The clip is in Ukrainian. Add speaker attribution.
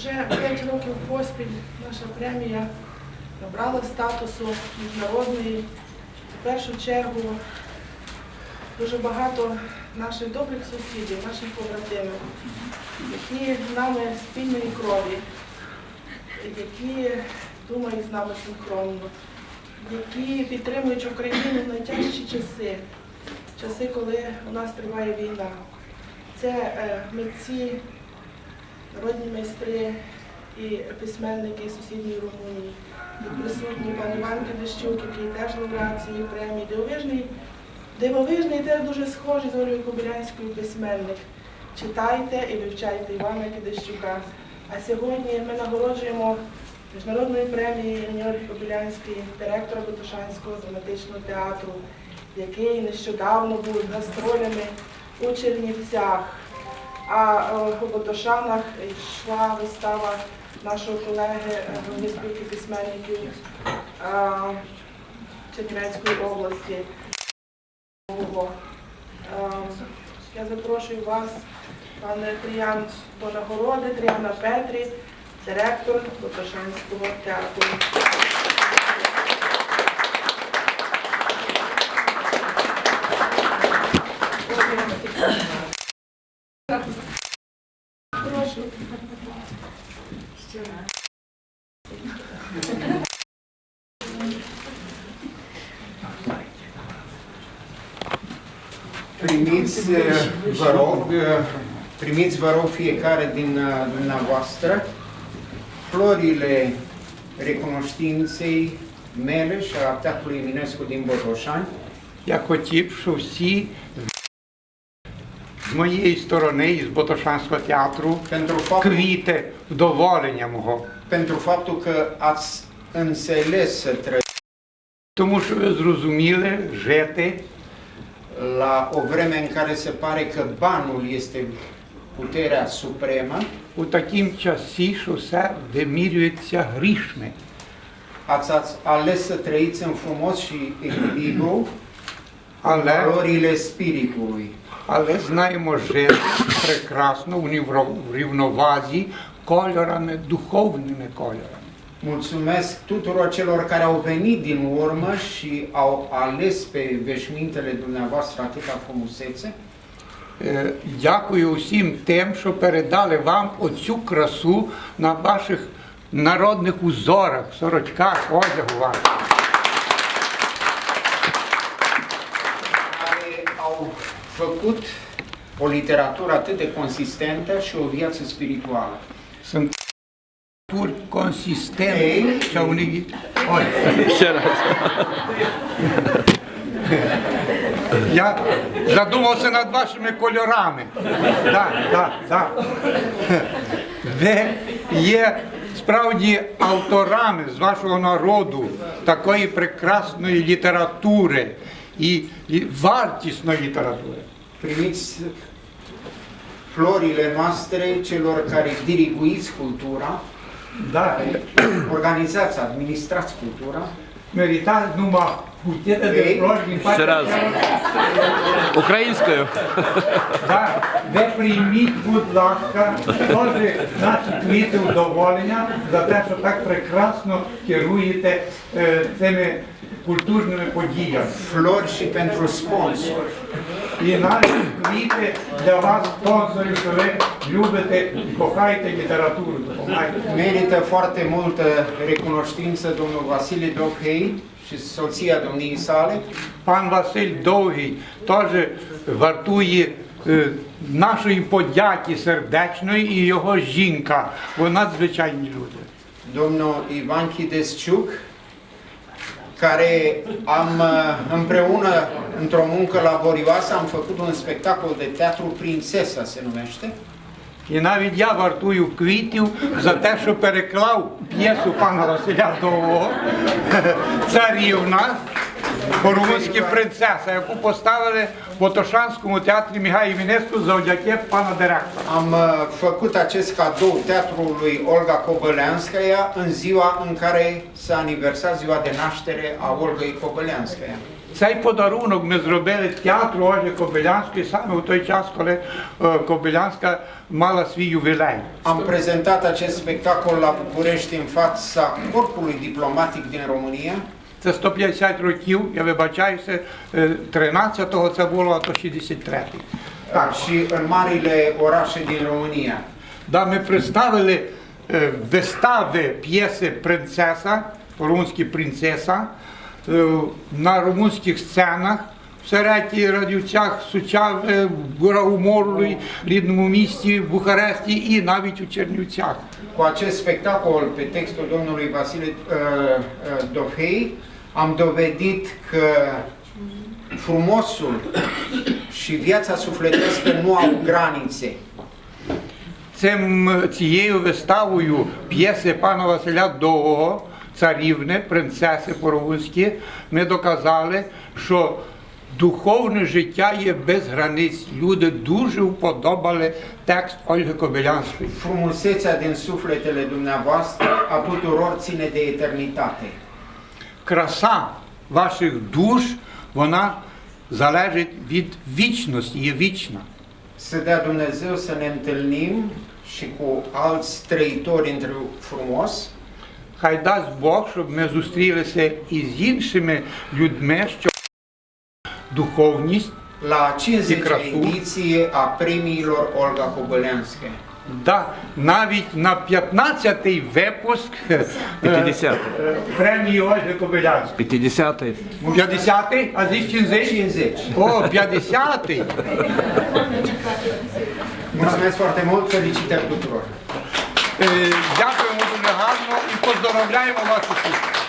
Speaker 1: Вже 5 років поспіль наша премія набрала статусу міжнародної. В першу чергу дуже багато наших добрих сусідів, наших побратимів, які з нами спільної крові, які думають з нами синхронно, які підтримують Україну в найтяжчі часи, часи, коли у нас триває війна. Це е, митці, народні майстри і письменники сусідньої Румунії. Тут присутній пан Іван Кадищук, який теж лауреат цієї премії, дивовижний, дивовижний, теж дуже схожий з Олею Кобилянською письменник. Читайте і вивчайте Івана Кадищука. А сьогодні ми нагороджуємо міжнародною премією імені Ольги Кобилянської, директора Бутушанського драматичного театру, який нещодавно був гастролями у Чернівцях. А е, у Ботошанах йшла вистава нашого колеги е, спілки письменників е, Чернівецької області. Я запрошую вас, пане Тріян, до нагороди, Тріана Петрі, директор Ботошанського театру. Прошу.
Speaker 2: Primiți, eh, vă rog, eh, primiți, vă rog, fiecare din eh, dumneavoastră florile recunoștinței mele și a Teatrului Eminescu din Botoșani,
Speaker 3: Я хотів, щоб всі з моєї сторони, із Ботошанського театру, квіти вдоволення мого.
Speaker 2: faptul că ați înțeles să trăiți
Speaker 3: Тому що ви зрозуміли жити
Speaker 2: la o vreme în care se pare că banul este puterea supremă,
Speaker 3: у такім часі, що все вимірюється грішми.
Speaker 2: ați, ați ales să trăiți în frumos și echilibru
Speaker 3: Але,
Speaker 2: valorile spiritului.
Speaker 3: Але знаємо жити прекрасно в рівновазі кольорами, духовними кольорами.
Speaker 2: Mulțumesc tuturor celor care au venit din urmă și au ales pe veșmintele dumneavoastră atâta frumusețe.
Speaker 3: Е, Дякую усім тим, що передали вам оцю красу на ваших народних узорах, сорочках, одягу вашому.
Speaker 2: Făcut o literatură atât de consistentă și o viață spirituală.
Speaker 3: Sunt turi consistente și au unii... Ой,
Speaker 4: Ще раз.
Speaker 3: я задумався над вашими кольорами. Так, так, так. Ви є справді авторами з вашого народу такої прекрасної літератури і і вартісної літератури.
Speaker 2: Primiți florile noastre celor care diriguiți cultura,
Speaker 3: Да.
Speaker 2: organizați, administrați cultura,
Speaker 3: Мерітаж нума
Speaker 4: Ще раз. Українською.
Speaker 3: Так, ви прийміть, будь ласка, теж наші квіти вдоволення за те, що так прекрасно керуєте е, цими культурними подіями.
Speaker 2: flori și pentru sponsor.
Speaker 3: І наші квіти для вас, спонсорів, що ви любите і кохаєте літературу, допомагаєте.
Speaker 2: Merită foarte multă recunoștință domnul Vasile Și soția domniei sale,
Speaker 3: Пан Василь Довгий теж вартує е, нашої подяки сердечної і його жінка. Вона надзвичайні люди.
Speaker 2: domnul Ivan Chidesciuc, care am uh, împreună, într-o muncă laborioasă, am făcut un spectacol de teatru Prințesa, se numește.
Speaker 3: І навіть я вартую квітів за те, що переклав п'єсу пана Василя Довгого царівна по-румунськи принцеса, яку поставили в Потошанському театрі Мігай Мінеску завдяки пана директора.
Speaker 2: Am uh, făcut acest cadou teatrului Olga Cobăleanskaya în ziua în care s-a aniversat ziua de naștere a Olgăi Cobăleanskaya.
Speaker 3: Цей подарунок ми зробили театру Ольги Кобилянської саме у той час, коли е, Кобилянська мала свій ювілей.
Speaker 2: Am prezentat acest spectacol la București în fața Corpului Diplomatic din România
Speaker 3: Це 150 років, я вибачаюся, е, 13-го це було, а то 63-й.
Speaker 2: da, și în marile orașe din România.
Speaker 3: Да, ми представили е, вистави п'єси Принцеса, по-румунськи принцеса, е, на румунських сценах. В Сереті, Радівцях, Сучаве, Гурауморului, рідному місті, Бухаресті і навіть у Чернівцях.
Speaker 2: Cu acest spectacol pe textul domnului Vasile uh, uh, Dofei am dovedit că frumosul și viața sufletească nu au granițe.
Speaker 3: Цим, цією виставою п'єси пана Василя Довгого, царівни, принцеси по-румунськи, ми доказали, що духовне життя є без границь. Люди дуже вподобали текст Ольги Кобилянської.
Speaker 2: Frumusețea din sufletele dumneavoastră a tuturor ține de eternitate.
Speaker 3: Краса ваших душ, вона залежить від вічності, є вічна.
Speaker 2: Să dea Dumnezeu să ne întâlnim și cu alți trăitori între frumos,
Speaker 3: Хай дасть Бог, щоб ми зустрілися із іншими людьми, що духовність
Speaker 2: la 50
Speaker 3: Icrasu.
Speaker 2: ediție a premiilor Olga Cobăleanske.
Speaker 3: Да, навіть на 15-й випуск е,
Speaker 4: 50.
Speaker 3: е, премії Ольги Кобилянської.
Speaker 4: 50-й.
Speaker 3: 50-й, а зі 50?
Speaker 2: 50.
Speaker 3: О, 50-й.
Speaker 2: Mulțumesc foarte mult, felicitări tuturor!
Speaker 3: Е, Дякуємо дуже гарно поздоровляємо вас усіх.